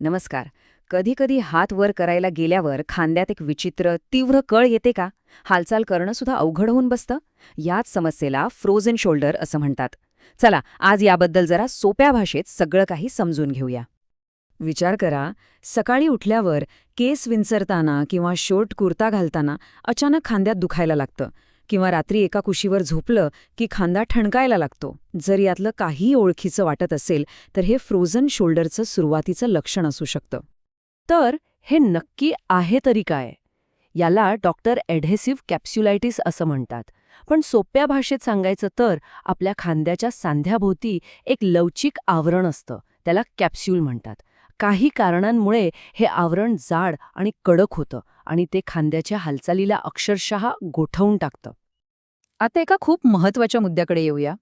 नमस्कार. कधीकधी हात वर करायला गेल्यावर खांद्यात एक विचित्र तीव्र कळ येते का? हालचाल करणं सुद्धा अवघड होऊन बसतं? याच समस्येला फ्रोझन शोल्डर असं म्हणतात. चला आज याबद्दल जरा सोप्या भाषेत सगळं काही समजून घेऊया. विचार करा सकाळी उठल्यावर केस विंचरताना किंवा शोर्ट कुर्ता घालताना अचानक खांद्यात दुखायला लागतं. किंवा रात्री एका कुशीवर झोपलं की खांदा ठणकायला लागतो. जर यातलं काही ओळखीचं वाटत असेल तर हे फ्रोझन शोल्डरचं सुरुवातीचं लक्षण असू शकतं. तर हे नक्की आहे तरी काय? याला डॉक्टर एडहेसिव्ह कॅप्स्युलायटिस असं म्हणतात. पण सोप्या भाषेत सांगायचं तर आपल्या खांद्याच्या सांध्याभोवती एक लवचिक आवरण असतं. त्याला कॅप्स्यूल म्हणतात. काही कारणांमुळे हे आवरण जाड आणि कडक होतं आणि ते खांद्याच्या हालचालीला अक्षरशः गोठवून टाकतं. आता एका खूप महत्त्वाच्या मुद्द्याकडे येऊया.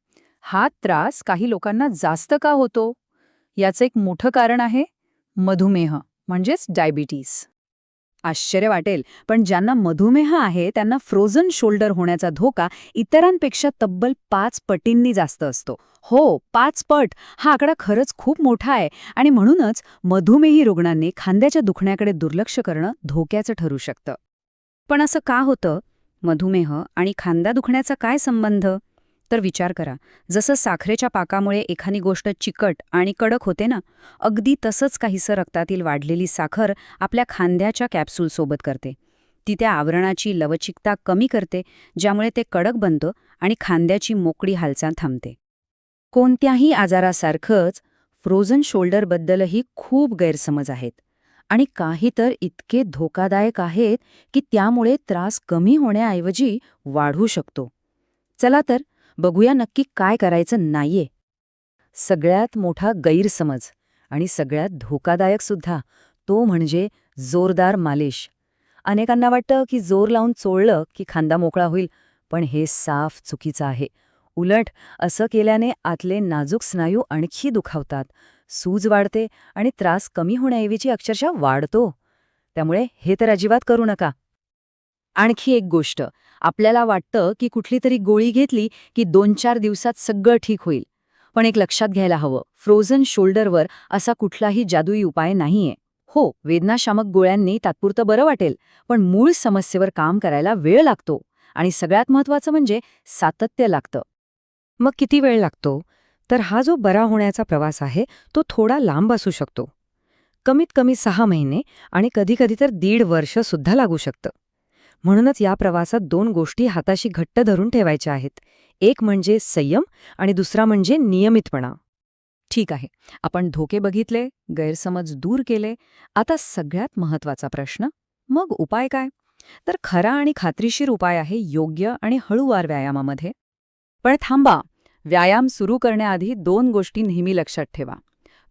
हा त्रास काही लोकांना जास्त का होतो? याचं एक मोठं कारण आहे मधुमेह म्हणजेच डायबिटीस. आश्चर्य वाटेल पण ज्यांना मधुमेह आहे त्यांना फ्रोझन शोल्डर होण्याचा धोका इतरांपेक्षा तब्बल पाच पटींनी जास्त असतो. हो पाच पट! हा आकडा खरंच खूप मोठा आहे आणि म्हणूनच मधुमेही रुग्णांनी खांद्याच्या दुखण्याकडे दुर्लक्ष करणं धोक्याचं ठरू शकतं. पण असं का होतं? मधुमेह आणि खांदा दुखण्याचा काय संबंध? तर विचार करा. जसं साखरेच्या पाकामुळे एखादी गोष्ट चिकट आणि कडक होते ना अगदी तसंच काहीसं रक्तातील वाढलेली साखर आपल्या खांद्याच्या कॅप्सूलसोबत करते. ती त्या आवरणाची लवचिकता कमी करते ज्यामुळे ते कडक बनतं आणि खांद्याची मोकळी हालचाल थांबते. कोणत्याही आजारासारखंच फ्रोझन शोल्डरबद्दलही खूप गैरसमज आहेत. आणि काही तर इतके धोकादायक आहेत की त्यामुळे त्रास कमी होण्याऐवजी वाढू शकतो. चला तर बघूया नक्की काय करायचं नाहीये. सगळ्यात मोठा गैरसमज आणि सगळ्यात धोकादायक सुद्धा तो म्हणजे जोरदार मालिश. अनेकांना वाटतं की जोर लावून चोळलं की खांदा मोकळा होईल पण हे साफ चुकीचं आहे. उलट असं केल्याने आतले नाजूक स्नायू आणखी दुखावतात. सूज वाढते आणि त्रास कमी होण्याऐवजी अक्षरशः वाढतो. त्यामुळे हे तर अजिबात करू नका. आणखी एक गोष्ट. आपल्याला वाटतं की कुठली तरी गोळी घेतली की दोन चार दिवसात सगळं ठीक होईल. पण एक लक्षात घ्यायला हवं. फ्रोझन शोल्डरवर असा कुठलाही जादुई उपाय नाहीये. हो वेदनाशामक गोळ्यांनी तात्पुरतं बरं वाटेल पण मूळ समस्येवर काम करायला वेळ लागतो आणि सगळ्यात महत्वाचं म्हणजे सातत्य लागतं. मग किती वेळ लागतो? तर हा जो बरा होण्याचा प्रवास आहे तो थोडा लांब असू शकतो. कमीत कमी सहा महिने आणि कधीकधी तर दीड वर्ष सुद्धा लागू शकतं. म्हणूनच या प्रवासात दोन गोष्टी हाताशी घट्ट धरून ठेवायच्या आहेत. एक म्हणजे संयम आणि दुसरा म्हणजे नियमितपणा. ठीक आहे आपण धोके बघितले गैरसमज दूर केले आता सगळ्यात महत्त्वाचा प्रश्न मग उपाय काय? तर खरा आणि खात्रीशीर उपाय आहे योग्य आणि हळूवार व्यायामामध्ये. पण थांबा व्यायाम सुरू करण्याआधी दोन गोष्टी नेहमी लक्षात ठेवा.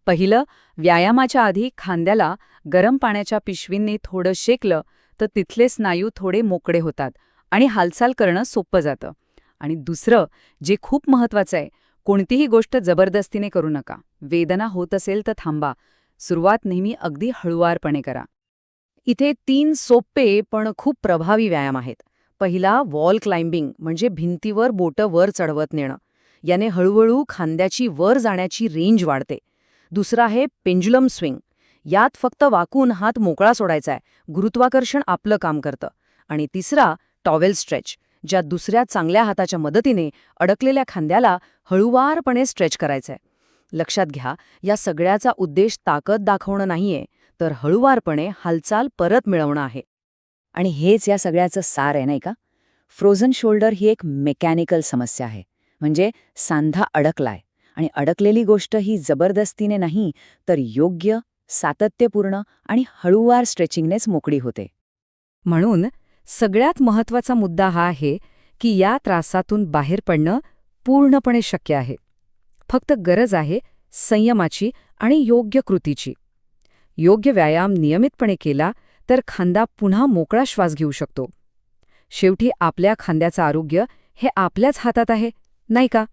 पहिलं व्यायामाच्या आधी खांद्याला गरम पाण्याच्या पिशवींनी थोडं शेकलं तर तिथले स्नायू थोडे मोकळे होतात आणि हालचाल करणं सोपं जातं. आणि दुसरं जे खूप महत्वाचं आहे कोणतीही गोष्ट जबरदस्तीने करू नका. वेदना होत असेल तर थांबा. सुरुवात नेहमी अगदी हळुवारपणे करा. इथे तीन सोपे पण खूप प्रभावी व्यायाम आहेत. पहिला वॉल क्लाइम्बिंग म्हणजे भिंतीवर बोटं वर चढवत नेणं. याने हळूहळू खांद्याची वर जाण्याची रेंज वाढते. दुसरा आहे पेंजुलम स्विंग. यात फक्त वाकून हात मोकळा सोडायचा आहे गुरुत्वाकर्षण आपलं काम करतं. आणि तिसरा टॉवेल स्ट्रेच ज्यात दुसऱ्या चांगल्या हाताच्या मदतीने अडकलेल्या खांद्याला हळुवारपणे स्ट्रेच करायचंय. लक्षात घ्या या सगळ्याचा उद्देश ताकद दाखवणं नाहीये तर हळुवारपणे हालचाल परत मिळवणं आहे. आणि हेच या सगळ्याचं सार आहे नाही का? फ्रोझन शोल्डर ही एक मेकॅनिकल समस्या आहे. म्हणजे सांधा अडकलाय. आणि अडकलेली गोष्ट ही जबरदस्तीने नाही तर योग्य सातत्यपूर्ण आणि हळूवार स्ट्रेचिंगनेच मोकळी होते. म्हणून सगळ्यात महत्त्वाचा मुद्दा हा आहे की या त्रासातून बाहेर पडणं पूर्णपणे शक्य आहे. फक्त गरज आहे संयमाची आणि योग्य कृतीची. योग्य व्यायाम नियमितपणे केला तर खांदा पुन्हा मोकळा श्वास घेऊ शकतो. शेवटी आपल्या खांद्याचं आरोग्य हे आपल्याच हातात आहे. नाही का?